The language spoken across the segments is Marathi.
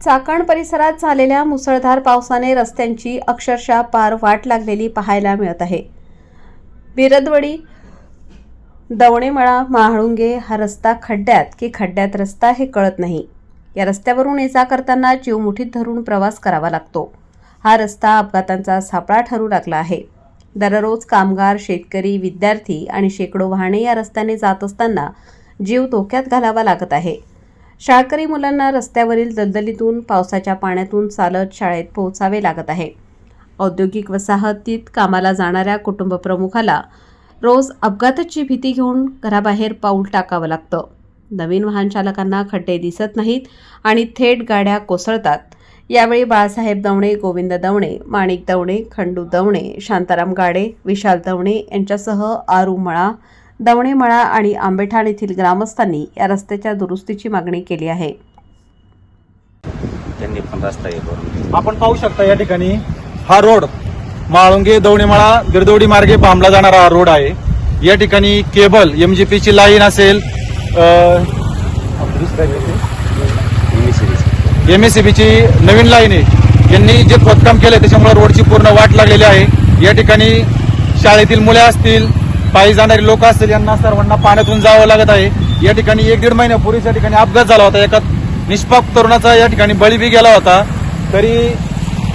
चाकण परिसरात झालेल्या मुसळधार पावसाने रस्त्यांची अक्षरशः पार वाट लागलेली पाहायला मिळत आहे. बिरदवडी दवणेमळा महाळुंगे हा रस्ता खड्ड्यात की खड्ड्यात रस्ता हे कळत नाही. या रस्त्यावरून ये जा करताना जीव मुठीत धरून प्रवास करावा लागतो. हा रस्ता अपघातांचा सापळा ठरू लागला आहे. दररोज कामगार शेतकरी विद्यार्थी आणि शेकडो वाहने या रस्त्याने जात असताना जीव धोक्यात घालावा लागत आहे. शाळकरी मुलांना रस्त्यावरील दलदलीतून पावसाच्या पाण्यातून चालत शाळेत पोहोचावे लागत आहे. औद्योगिक वसाहतीत कामाला जाणाऱ्या कुटुंब प्रमुखाला रोज अपघाताची भीती घेऊन घराबाहेर पाऊल टाकावं लागतं. नवीन वाहनचालकांना खड्डे दिसत नाहीत आणि थेट गाड्या कोसळतात. यावेळी बाळासाहेब दवणे गोविंद दवणे माणिक दवणे खंडू दवणे शांताराम गाडे विशाल दवणे यांच्यासह आरुमळा मळा दवणे मळा आणि आंबेठाण येथील ग्रामस्थांनी या रस्त्याच्या दुरुस्तीची मागणी केली आहे त्यांनी पण रस्ता हे करून. आपण पाहू शकता या ठिकाणी हा रोड माळुंगे दवणीमाळा गिरदवडी मार्गे बांबला जाणारा हा रोड आहे या ठिकाणी केबल एमजीपी ची लाईन असेल MSCBC. एमएससीबी ची नवीन लाईन आहे यांनी जे खोदकाम केलंय त्याच्यामुळे रोडची पूर्ण वाट लागलेली आहे या ठिकाणी शाळेतील मुले असतील पायी जाणारे लोक असतील यांना सर्वांना पाण्यातून जावं लागत आहे. या ठिकाणी एक दीड महिन्यापूर्वीच या ठिकाणी अपघात झाला होता. एका निष्पाप तरुणाचा या ठिकाणी बळी बी गेला होता. तरी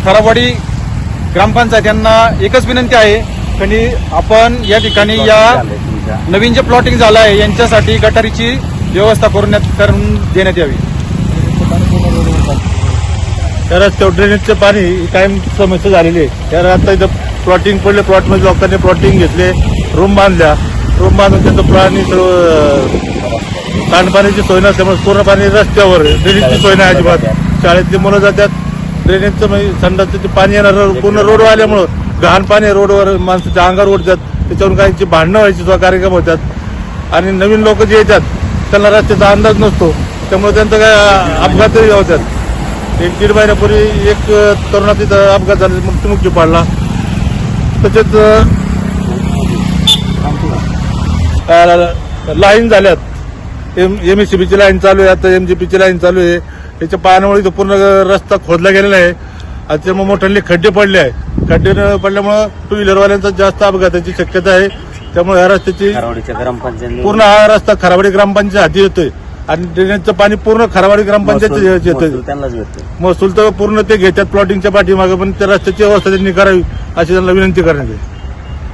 खराबवाडी ग्रामपंचायत यांना एकच विनंती आहे की आपण या ठिकाणी या नवीन जे प्लॉटिंग झालं आहे यांच्यासाठी गटारीची व्यवस्था करून करून देण्यात यावी. त्या रस्त्यावर ड्रेनेजचं पाणी ही कायम समस्या झालेली आहे. तर आता इथं प्लॉटिंग पडले प्लॉटमध्ये लोकांनी प्लॉटिंग घेतले रूम बांधल्या. रूम बांधून त्यांचं प्राणी सर्व सांडपाण्याची सोय नसल्यामुळे पूर्ण पाणी रस्त्यावर ड्रेनेजची सोय नाही अजिबात. शाळेतली मुलं जातात. ड्रेनेजचं म्हणजे संडासचं ते पाणी येणार पूर्ण रोडवर आल्यामुळं घाण पाणी रोडवर माणसाच्या अंगावर उठतात त्याच्यावरून काहीची भांडणं व्हायची कार्यक्रम होतात. आणि नवीन लोक जे येतात त्यांना रस्त्याचा अंदाज नसतो. त्यामुळे त्यांचं काय अपघातही होतात. एक दीड महिन्यापूर्वी एक तरुणा तिथं अपघात झाला मृत्यूमुखी पाडला. तसेच लाईन झाल्यात. एम एम एस ची लाईन चालू आहे आता एम जी पीची लाईन चालू आहे. त्याच्या पाण्यामुळे इथं पूर्ण रस्ता खोदला गेलेला आहे. आणि त्यामुळे मोठ्याने खड्डे पडले आहे खड्डे पडल्यामुळं टू व्हीलरवाल्यांचा जास्त अपघाताची शक्यता आहे. त्यामुळे या रस्त्याची पूर्ण हा रस्ता खराबाडी ग्रामपंचायत हाती येतोय. आणि ड्रेनेजचं पाणी पूर्ण खराबाडी ग्रामपंचायत भेटतो महसूल तर पूर्ण ते घेतात प्लॉटिंगच्या पाठीमागे पण त्या रस्त्याची व्यवस्था त्यांनी करावी. अशी त्यांना विनंती करण्यात येईल.